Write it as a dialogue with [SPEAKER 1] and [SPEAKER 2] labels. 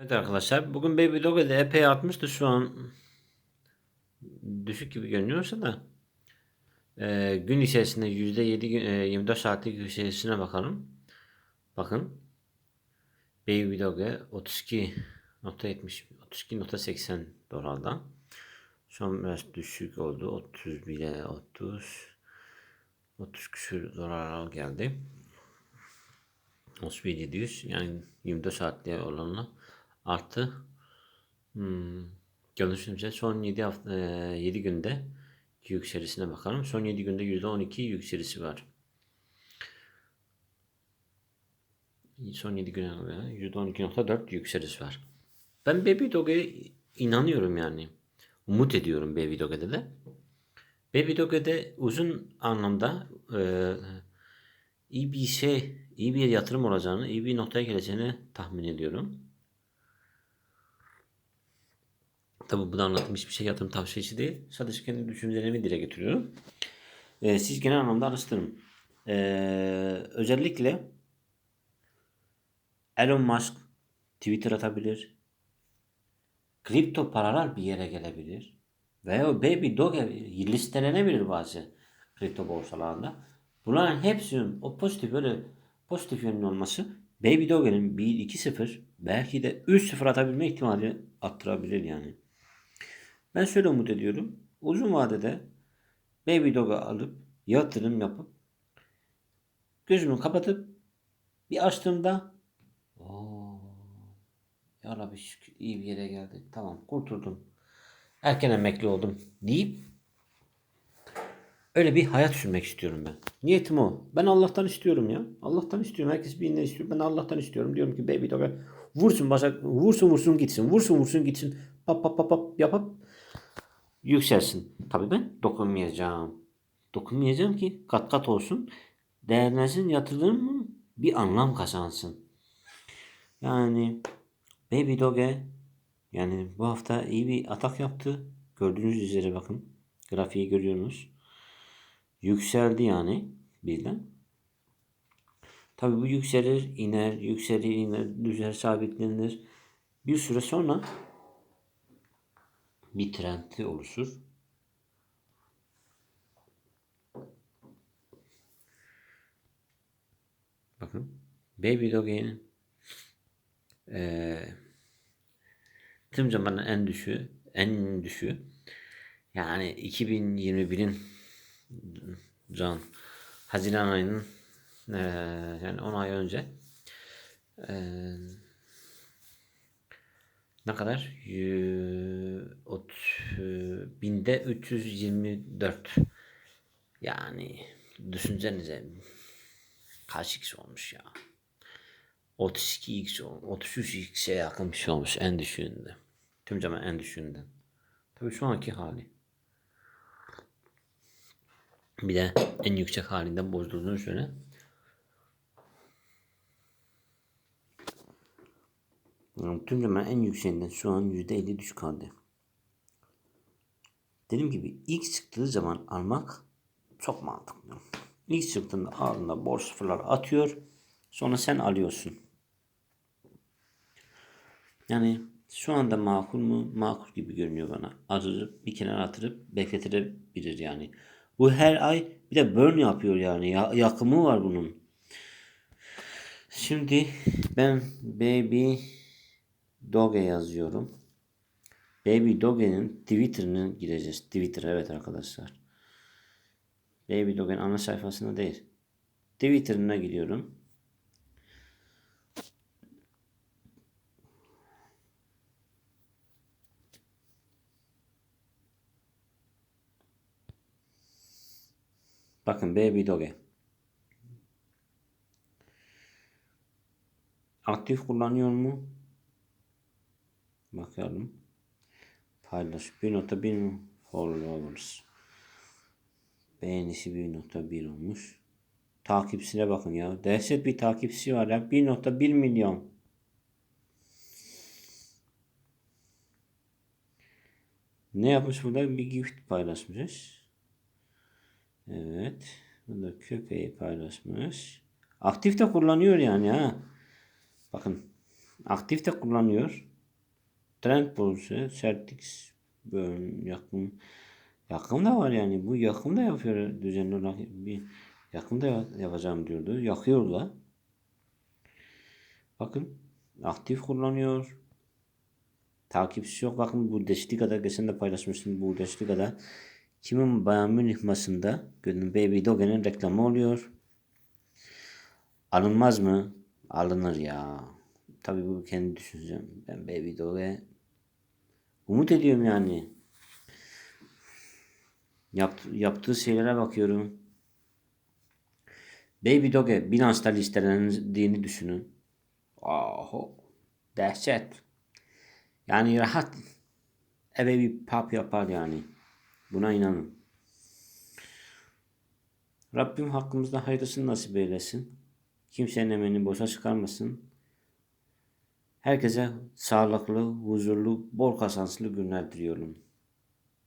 [SPEAKER 1] Evet arkadaşlar bugün Baby Doge'de epey artmıştı şu an düşük gibi görünüyorsa da Ee, gün içerisinde %7 gün- e, 24 saatlik içerisine bakalım. Bakın Baby Doge 32.70 32.80 dolardan şu an biraz düşük oldu 30 bile 30 30 küsür dolara geldi. 31.700 yani 24 saatliğe oranla arttı. Hmm. Görüşümüzde son 7 hafta 7 günde yükselisine bakalım. Son 7 günde %12 yükselisi var. Son 7 güne göre %12.4 yükselisi var. Ben Baby Doge'ye inanıyorum yani. Umut ediyorum Baby Doge'de de. Baby Doge'de uzun anlamda e, iyi bir şey, iyi bir yatırım olacağını, iyi bir noktaya geleceğini tahmin ediyorum. Tabi bu da anlattığım hiçbir şey yatırım tavsiyesi değil. Sadece kendi düşüncelerimi dile getiriyorum. Ee, siz genel anlamda araştırın. Ee, özellikle Elon Musk Twitter atabilir. Kripto paralar bir yere gelebilir. Veya Baby Doge listelenebilir bazı kripto borsalarında. Bunların hepsinin o pozitif böyle pozitif yönün olması Baby Doge'nin 1-2-0 belki de 3-0 atabilme ihtimali arttırabilir yani. Ben şöyle umut ediyorum. Uzun vadede Baby Doge'u alıp yatırım yapıp gözümü kapatıp bir açtığımda Oo, ya Rabbi şükür iyi bir yere geldik. Tamam kurtuldum. Erken emekli oldum deyip öyle bir hayat sürmek istiyorum ben. Niyetim o. Ben Allah'tan istiyorum ya. Allah'tan istiyorum. Herkes bir ne istiyor. Ben Allah'tan istiyorum. Diyorum ki Baby Doge'a vursun başak vursun vursun gitsin. Vursun vursun gitsin. Pap pap pap pap yapıp yükselsin. Tabii ben dokunmayacağım. Dokunmayacağım ki kat kat olsun. Değerlensin yatırım bir anlam kazansın. Yani Baby Doge yani bu hafta iyi bir atak yaptı. Gördüğünüz üzere bakın. Grafiği görüyorsunuz. Yükseldi yani birden. Tabii bu yükselir, iner, yükselir, iner, düşer, sabitlenir. Bir süre sonra bir trendi oluşur. Bakın. Baby Doge'nin eee tüm zamanın en düşüğü, en düşüğü yani 2021'in can Haziran ayının eee, yani 10 ay önce eee, ne kadar? E, binde 324. Yani düşünsenize kaç x olmuş ya. 32x olmuş. 33x'e yakın bir şey olmuş en düşüğünde. Tüm zaman en düşüğünde. Tabii şu anki hali. Bir de en yüksek halinden bozduğunu şöyle. Yani tüm zaman en yükseğinden şu an %50 düşük halde. Dediğim gibi ilk çıktığı zaman almak çok mantıklı. İlk çıktığında ardında borç sıfırlar atıyor. Sonra sen alıyorsun. Yani şu anda makul mu? Makul gibi görünüyor bana. Atırıp bir kenara atırıp bekletilebilir yani. Bu her ay bir de burn yapıyor yani. Ya, yakımı var bunun. Şimdi ben baby Doge yazıyorum. Baby Doge'nin Twitter'ına gireceğiz. Twitter evet arkadaşlar. Baby Doge'nin ana sayfasına değil. Twitter'ına gidiyorum. Bakın Baby Doge. Aktif kullanıyor mu? Bakalım. Paylaş. 1.1 followers. Beğenisi 1.1 olmuş. Takipçisine bakın ya. Dehşet bir takipçisi var ya. 1.1 milyon. Ne yapmış burada? Bir gift paylaşmış. Evet. Burada köpeği paylaşmış. Aktif de kullanıyor yani ha. Bakın Aktif de kullanıyor. Trend Pulse, Certix, yakın. Yakın da var yani. Bu yakın da yapıyor düzenli olarak. Bir yakın da ya- yapacağım diyordu. Yakıyor da. Bakın. Aktif kullanıyor. Takipçisi yok. Bakın bu Destiga'da geçen de paylaşmıştım. Bu Destiga'da kimin Bayern Münih maçında gördüm Baby Doge'nin reklamı oluyor. Alınmaz mı? Alınır ya. Tabii bu kendi düşüncem. Ben Baby Doge umut ediyorum yani. Yapt, yaptığı şeylere bakıyorum. Baby Doge Binance'da listelendiğini düşünün. Oho. Dehşet. Yani rahat eve bir pop yapar yani. Buna inanın. Rabbim hakkımızda hayırlısını nasip eylesin. Kimsenin emeğini boşa çıkarmasın. Herkese sağlıklı, huzurlu, bol kazançlı günler diliyorum.